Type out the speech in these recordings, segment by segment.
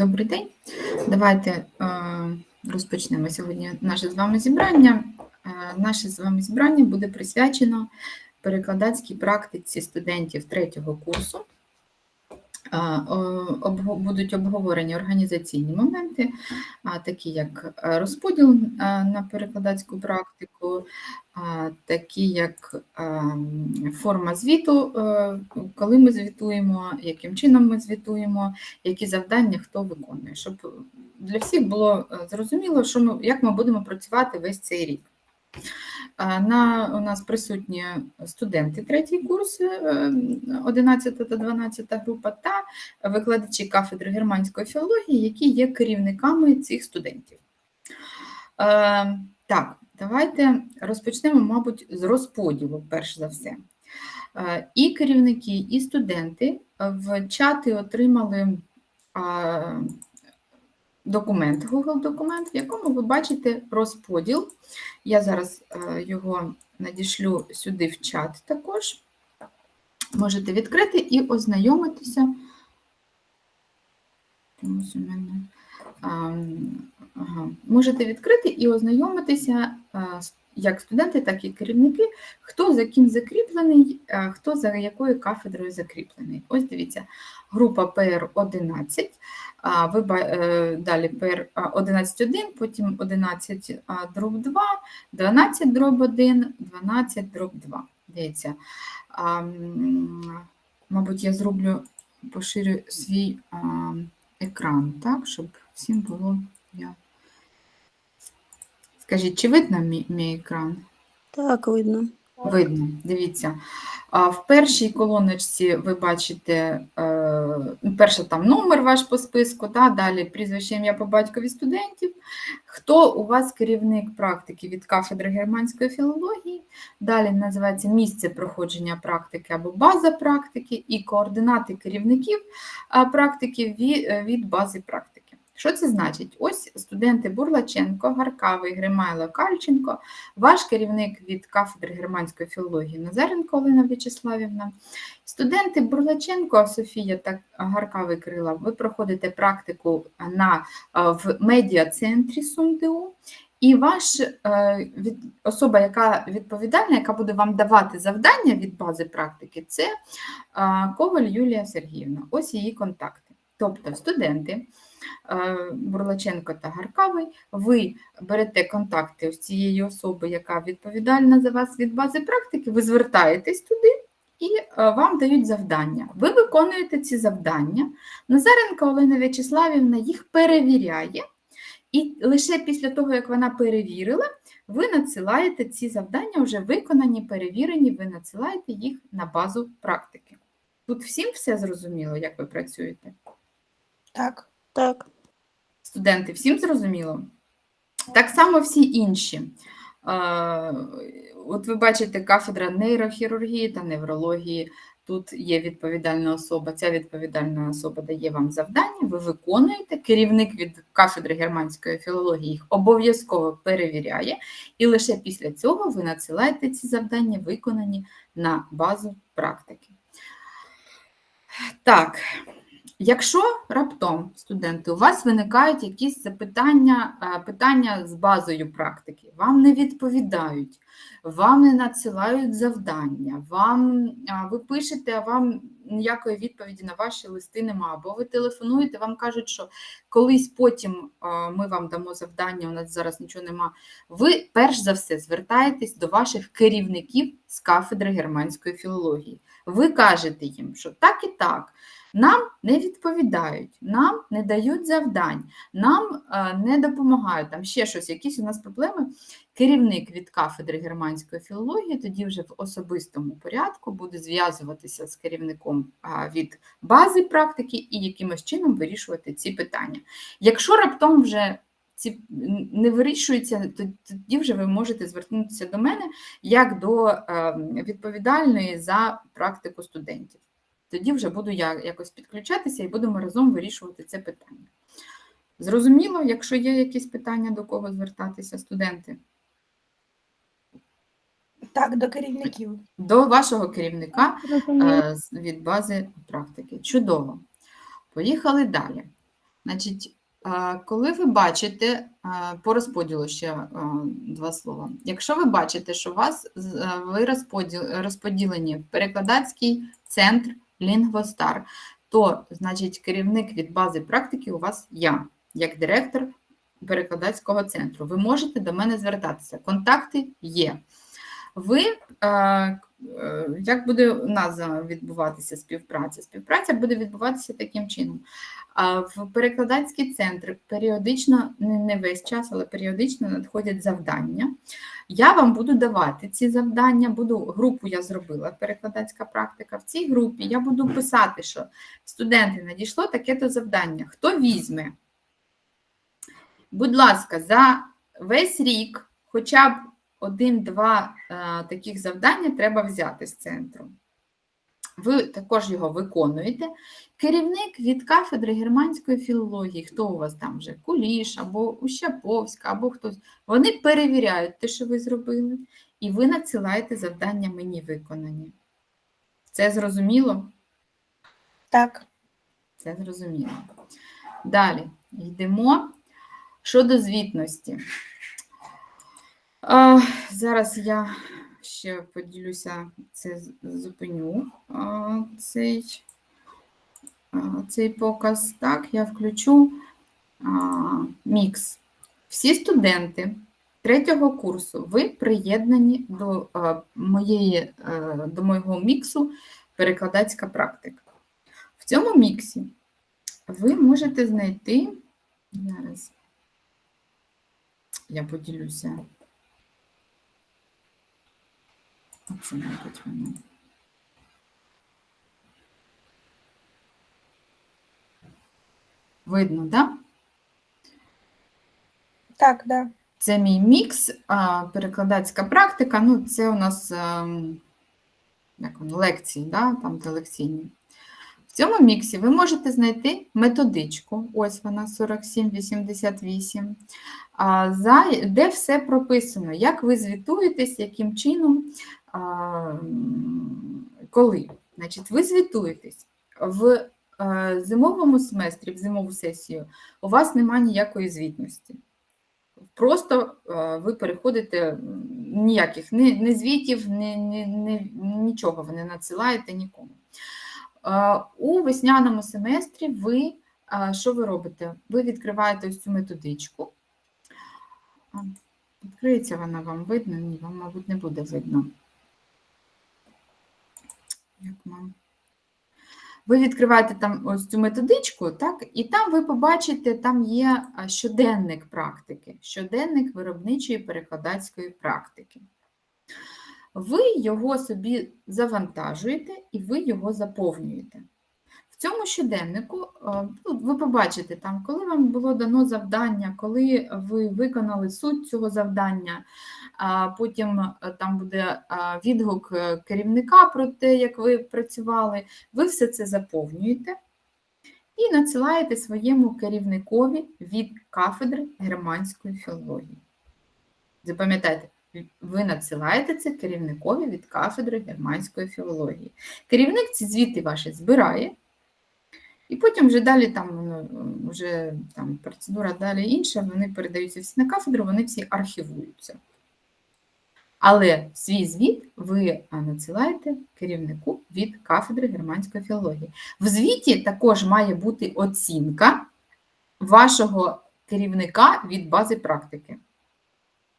Добрий день. Давайте е, розпочнемо сьогодні наше з вами зібрання. Е, Наше з вами зібрання буде присвячено перекладацькій практиці студентів третього курсу. Е, Будуть обговорені організаційні моменти, такі як е, розподіл е, на перекладацьку практику, такі як ем, форма звіту, е, коли ми звітуємо, яким чином ми звітуємо, які завдання хто виконує, щоб для всіх було е, зрозуміло, що ми, як ми будемо працювати весь цей рік. А, На, у нас присутні студенти третій курс, е, 11 та 12 група, та викладачі кафедри германської філології, які є керівниками цих студентів. Е, Так, давайте розпочнемо, мабуть, з розподілу, перш за все. Е, І керівники, і студенти в чати отримали документ, Google документ, в якому ви бачите розподіл. Я зараз е, його надішлю сюди в чат також. Можете відкрити і ознайомитися. Чомусь у мене. Можете відкрити і ознайомитися з- як студенти, так і керівники, хто за ким закріплений, хто за якою кафедрою закріплений. Ось дивіться, група ПР-11, ви е, далі ПР-11-1, потім 11 дроб 2, 12 дроб 1, 12 дроб 2. Дивіться, мабуть, я зроблю, поширю свій екран, так, щоб всім було. Я... Скажіть, чи видно мій, мій екран? Так, видно. Видно, дивіться. А в першій колоночці ви бачите е, ну, перше там номер ваш по списку, та, далі прізвище ім'я по батькові студентів. Хто у вас керівник практики від кафедри германської філології? Далі називається місце проходження практики або база практики, і координати керівників практики від бази практики. Що це значить? Ось студенти Бурлаченко, Гаркавий, Гримайло, Кальченко, ваш керівник від кафедри германської філології Назаренко Олена В'ячеславівна. Студенти Бурлаченко, Софія та Гаркавий Крила, ви проходите практику на, в медіа-центрі СумДУ. І ваш е, від, особа, яка відповідальна, яка буде вам давати завдання від бази практики, це е, Коваль Юлія Сергіївна. Ось її контакти. Тобто студенти е, Бурлаченко та Гаркавий, ви берете контакти з цієї особи, яка відповідальна за вас від бази практики, ви звертаєтесь туди і е, вам дають завдання. Ви виконуєте ці завдання. Назаренко Олена В'ячеславівна їх перевіряє, і лише після того, як вона перевірила, ви надсилаєте ці завдання, вже виконані, перевірені, ви надсилаєте їх на базу практики. Тут всім все зрозуміло, як ви працюєте? Так. Так. Студенти, всім зрозуміло? Так само всі інші. Е, От ви бачите, кафедра нейрохірургії та неврології. Тут є відповідальна особа. Ця відповідальна особа дає вам завдання, ви виконуєте. Керівник від кафедри германської філології їх обов'язково перевіряє, і лише після цього ви надсилаєте ці завдання, виконані на базу практики. Так, Якщо раптом, студенти, у вас виникають якісь запитання, е, питання з базою практики, вам не відповідають, вам не надсилають завдання, вам ви пишете, а вам ніякої відповіді на ваші листи немає, або ви телефонуєте, вам кажуть, що колись потім ми вам дамо завдання, у нас зараз нічого нема. Ви перш за все звертаєтесь до ваших керівників з кафедри германської філології. Ви кажете їм, що так і так. Нам не відповідають, нам не дають завдань, нам е, не допомагають, там ще щось, якісь у нас проблеми. Керівник від кафедри германської філології тоді вже в особистому порядку буде зв'язуватися з керівником від бази практики і якимось чином вирішувати ці питання. Якщо раптом вже ці не вирішуються, то- тоді вже ви можете звернутися до мене як до е, відповідальної за практику студентів. Тоді вже буду я якось підключатися і будемо разом вирішувати це питання. Зрозуміло, якщо є якісь питання, до кого звертатися, студенти? Так, до керівників. До вашого керівника е, від бази практики. Чудово. Поїхали далі. Значить, коли ви бачите по розподілу ще два слова. Якщо ви бачите, що у вас ви розподіл, розподілені в перекладацький центр Лінгвостар, то значить керівник від бази практики у вас я, як директор перекладацького центру. Ви можете до мене звертатися. Контакти є. Ви, е, як буде у нас відбуватися співпраця? Співпраця буде відбуватися таким чином. В перекладацький центр періодично, не весь час, але періодично надходять завдання. Я вам буду давати ці завдання, буду, групу я зробила, перекладацька практика. В цій групі я буду писати, що студенти надійшло таке-то завдання. Хто візьме? Будь ласка, за весь рік хоча б один-два е, таких завдання треба взяти з центру. Ви також його виконуєте. Керівник від кафедри германської філології, хто у вас там вже, Куліш, або Ущаповська, або хтось, вони перевіряють те, що ви зробили, і ви надсилаєте завдання мені виконані. Це зрозуміло? Так. Це зрозуміло. Далі йдемо щодо звітності. А, зараз я ще поділюся, це зупиню а, цей, а, цей показ. Так, я включу а, мікс. Всі студенти третього курсу, ви приєднані до, а, моєї, е, до моєго міксу перекладацька практика. В цьому міксі ви можете знайти зараз. Я поділюся. Оце, мабуть, воно. Видно, так? Да? Так, да. Це мій мікс, перекладацька практика. Ну, це у нас ем, як воно, лекції, да? там де лекційні. В цьому міксі ви можете знайти методичку, ось вона 4788, за, де все прописано, як ви звітуєтесь, яким чином, коли. Значить, ви звітуєтесь в е, зимовому семестрі, в зимову сесію, у вас немає ніякої звітності. Просто е, ви переходите ніяких ні, ні звітів, ні, ні, ні, нічого ви не надсилаєте нікому. Е, У весняному семестрі ви що ви робите? Ви відкриваєте ось цю методичку. Відкриється вона вам видно? Ні, вам, мабуть, не буде видно. Як вам? Ви відкриваєте там ось цю методичку, так, і там ви побачите, там є щоденник практики, щоденник виробничої перекладацької практики. Ви його собі завантажуєте і ви його заповнюєте. В цьому щоденнику ну, ви побачите, там, коли вам було дано завдання, коли ви виконали суть цього завдання, потім там буде відгук е, керівника про те, як ви працювали. Ви все це заповнюєте і надсилаєте своєму керівникові від кафедри германської філології. Запам'ятайте, ви надсилаєте це керівникові від кафедри германської філології. Керівник ці звіти ваші збирає, і потім вже далі там вже там процедура далі інша, вони передаються всі на кафедру, вони всі архівуються. Але свій звіт ви надсилаєте керівнику від кафедри германської філології. В звіті також має бути оцінка вашого керівника від бази практики.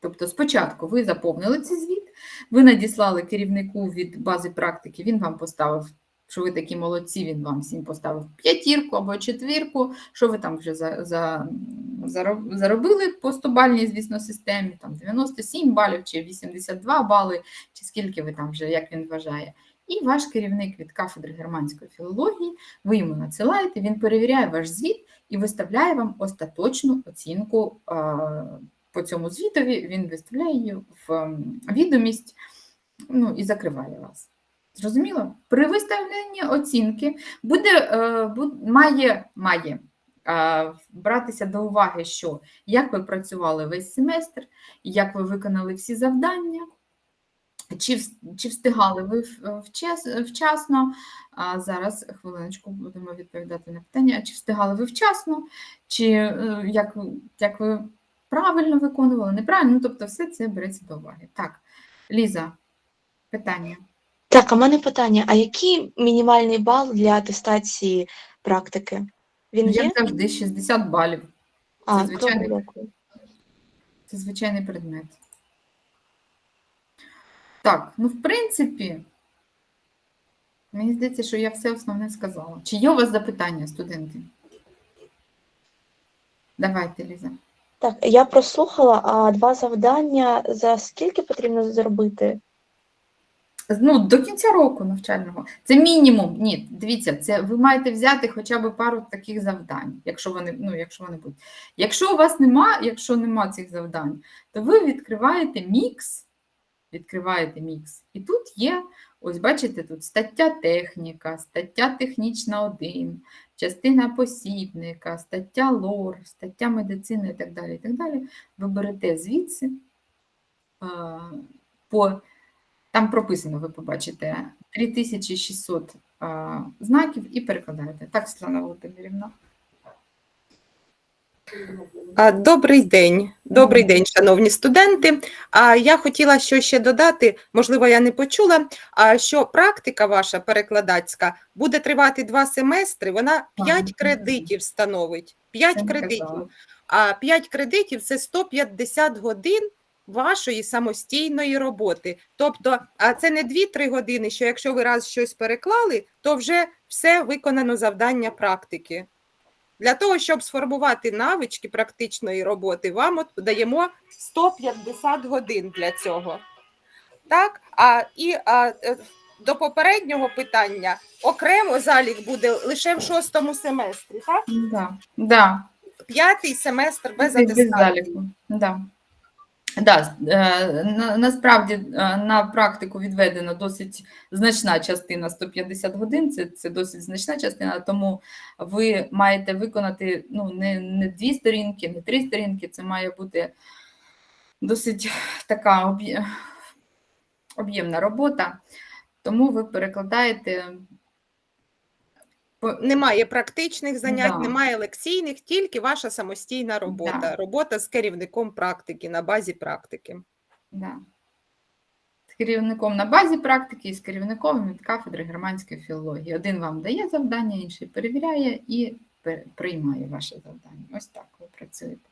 Тобто, спочатку ви заповнили цей звіт, ви надіслали керівнику від бази практики, він вам поставив, що ви такі молодці, він вам всім поставив п'ятірку або четвірку, що ви там вже за, за, заробили по 100-бальній, звісно, системі, там 97 балів чи 82 бали, чи скільки ви там вже, як він вважає. І ваш керівник від кафедри германської філології, ви йому надсилаєте, він перевіряє ваш звіт і виставляє вам остаточну оцінку по цьому звітові, він виставляє її в відомість ну, і закриває вас. Зрозуміло? При виставленні оцінки буде, е, буд- має, має братися до уваги, що як ви працювали весь семестр, як ви виконали всі завдання, Чи, чи встигали ви вчас, вчасно? А зараз хвилиночку будемо відповідати на питання. Чи встигали ви вчасно, чи е, як, як ви правильно виконували, неправильно? Ну, тобто, все це береться до уваги. Так, Ліза, питання. Так, а мене питання: а який мінімальний бал для атестації практики? Він є? Завжди, 60 балів. А, звичайний- добре, дякую. Це звичайний предмет. Так, ну в принципі, мені здається, що я все основне сказала. Чи є у вас запитання, студенти? Давайте, Ліза. Так, я прослухала, а два завдання за скільки потрібно зробити? Ну, до кінця року навчального. Це мінімум. Ні, дивіться, це ви маєте взяти хоча б пару таких завдань, якщо вони, ну, якщо вони будуть. Якщо у вас нема, якщо нема цих завдань, то ви відкриваєте мікс, відкриваєте мікс. І тут є, ось бачите, тут стаття техніка, стаття технічна 1, частина посібника, стаття лор, стаття медицини і так далі. І так далі. Ви берете звідси е, по там прописано, ви побачите, 3600 а, знаків і перекладаєте. Так, Світлана Володимирівна. Добрий день, добрий день, шановні студенти. А я хотіла що ще додати, можливо, я не почула, а що практика ваша перекладацька буде тривати два семестри, вона 5 кредитів становить. 5 Це не казала. кредитів. А 5 кредитів це 150 годин вашої самостійної роботи. Тобто, а це не 2-3 години, що якщо ви раз щось переклали, то вже все виконано завдання практики. Для того, щоб сформувати навички практичної роботи, вам от даємо 150 годин для цього. Так, а і а, е, до попереднього питання окремо залік буде лише в шостому семестрі, так? Да. Да. П'ятий семестр без Без, без заліку. Да. Да, е, на, насправді е, на практику відведена досить значна частина 150 годин, це, це досить значна частина, тому ви маєте виконати ну, не, не дві сторінки, не три сторінки, це має бути досить така об'ємна робота, тому ви перекладаєте Немає практичних занять, Да. немає лекційних, тільки ваша самостійна робота. Да. Робота з керівником практики на базі практики. Да. З керівником на базі практики і з керівником від кафедри германської філології. Один вам дає завдання, інший перевіряє і приймає ваше завдання. Ось так ви працюєте.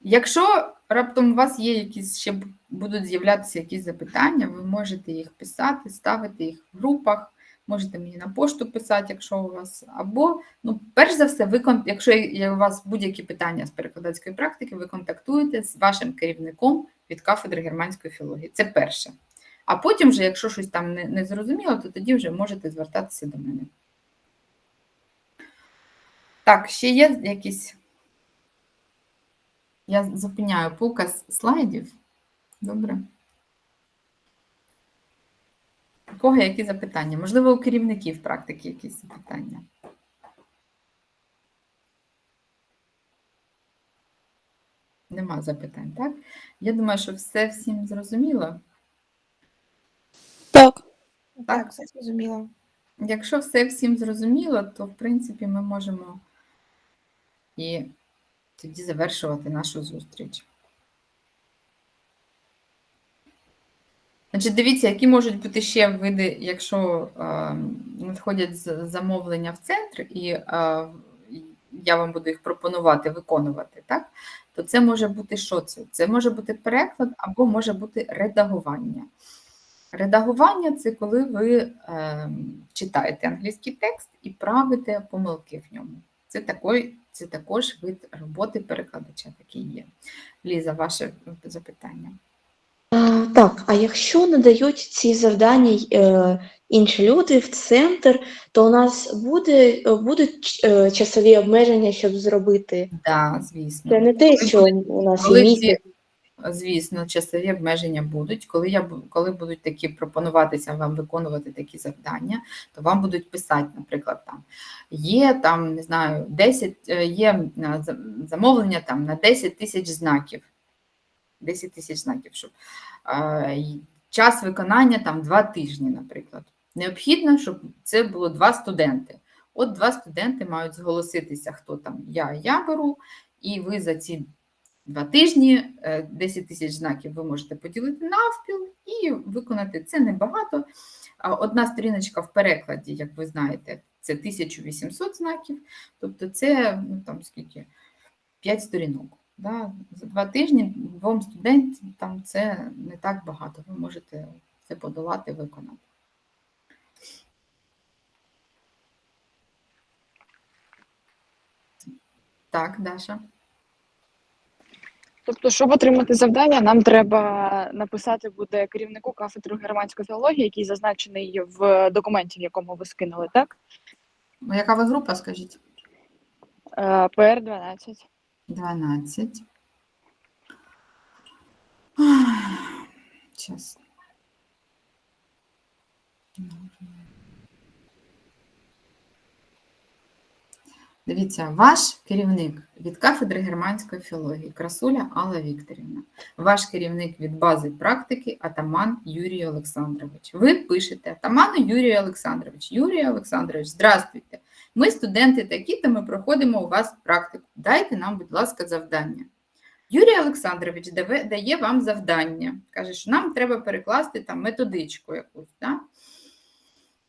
Якщо раптом у вас є якісь ще будуть з'являтися якісь запитання, ви можете їх писати, ставити їх в групах, можете мені на пошту писати, якщо у вас, або, ну, перш за все, ви, якщо є у вас будь-які питання з перекладацької практики, ви контактуєте з вашим керівником від кафедри германської філології. Це перше. А потім, вже, якщо щось там не, не зрозуміло, то тоді вже можете звертатися до мене. Так, ще є якісь. Я зупиняю показ слайдів. Добре. У кого які запитання? Можливо, у керівників практики якісь запитання. Нема запитань, так? Я думаю, що все всім зрозуміло. Так. Так, все зрозуміло. Якщо все всім зрозуміло, то в принципі ми можемо і тоді завершувати нашу зустріч. Значить, дивіться, які можуть бути ще види, якщо е, надходять замовлення в центр, і е, я вам буду їх пропонувати виконувати, так? То це може бути що це? Це може бути переклад або може бути редагування. Редагування це коли ви е, читаєте англійський текст і правите помилки в ньому. Це, такий, це також вид роботи перекладача, такий є. Ліза, ваше запитання. Так, а якщо надають ці завдання е, інші люди в центр, то у нас буде, е, будуть е, часові обмеження, щоб зробити. Так, звісно. Це не те, що у нас є Коли місяць. звісно, часові обмеження будуть, коли я коли будуть такі пропонуватися вам виконувати такі завдання, то вам будуть писати, наприклад, там є там, не знаю, 10, е, є замовлення там на 10 тисяч знаків. 10 тисяч знаків, щоб е, час виконання там 2 тижні, наприклад. Необхідно, щоб це було два студенти. От два студенти мають зголоситися, хто там я, я беру, і ви за ці два тижні е, 10 тисяч знаків ви можете поділити навпіл і виконати це небагато. Одна сторіночка в перекладі, як ви знаєте, це 1800 знаків, тобто це ну, там скільки 5 сторінок. Да? За два тижні двом студентам там це не так багато. Ви можете це подолати, виконати. Так, Даша. Тобто, щоб отримати завдання, нам треба написати буде керівнику кафедри германської філології, який зазначений в документі, в якому ви скинули, так? Ну, Яка ви група, скажіть? Е, ПР 12. 12. Сейчас. Дивіться, ваш керівник від кафедри германської філології Красуля Алла Вікторівна, ваш керівник від бази практики Атаман Юрій Олександрович. Ви пишете Атаману Юрій Олександрович. Юрій Олександрович, здравствуйте. Ми студенти такі, то ми проходимо у вас практику. Дайте нам, будь ласка, завдання. Юрій Олександрович дає вам завдання. Каже, що нам треба перекласти там методичку якусь. Да?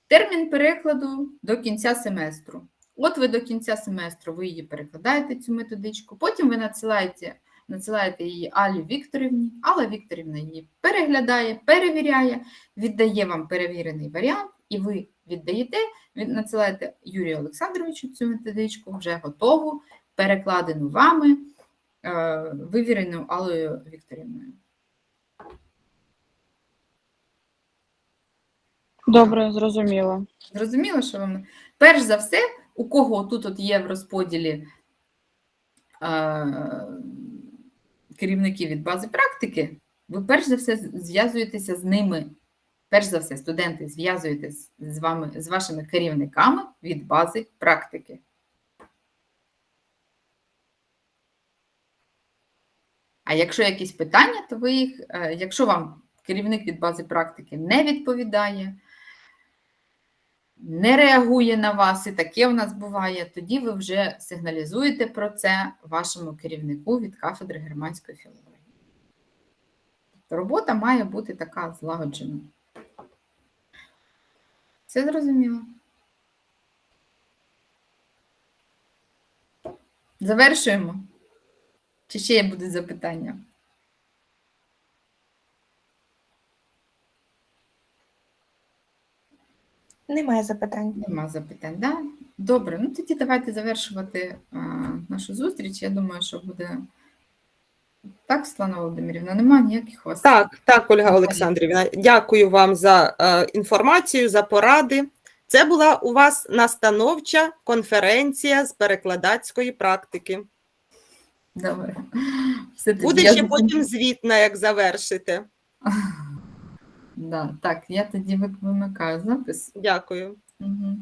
Термін перекладу до кінця семестру. От ви до кінця семестру ви її перекладаєте, цю методичку, потім ви надсилаєте, надсилаєте її Алі Вікторівні. Алла Вікторівна її переглядає, перевіряє, віддає вам перевірений варіант, і ви віддаєте, надсилаєте Юрію Олександровичу цю методичку, вже готову, перекладену вами, е, вивірену Аллою Вікторівною. Добре, зрозуміло. Зрозуміло, що вам перш за все, у кого тут от є в розподілі е, керівники від бази практики, ви перш за все зв'язуєтеся з ними. Перш за все, студенти зв'язуєтесь з вами, з вашими керівниками від бази практики. А якщо якісь питання, то ви їх, е, якщо вам керівник від бази практики не відповідає, не реагує на вас, і таке в нас буває, тоді ви вже сигналізуєте про це вашому керівнику від кафедри германської філології. Робота має бути така злагоджена. Все зрозуміло? Завершуємо. Чи ще будуть запитання? Немає запитань. Нема запитань, да? Добре, ну тоді давайте завершувати а, нашу зустріч. Я думаю, що буде так, Світлана Володимирівна, нема ніяких вас. Так, так, Ольга Олександрівна, дякую вам за е, інформацію, за поради. Це була у вас настановча конференція з перекладацької практики. Добре. Все тоді Буде я ще закін- потім звітна, як завершите. Да, так, я тоді вик- вимикаю запис. Дякую. Угу.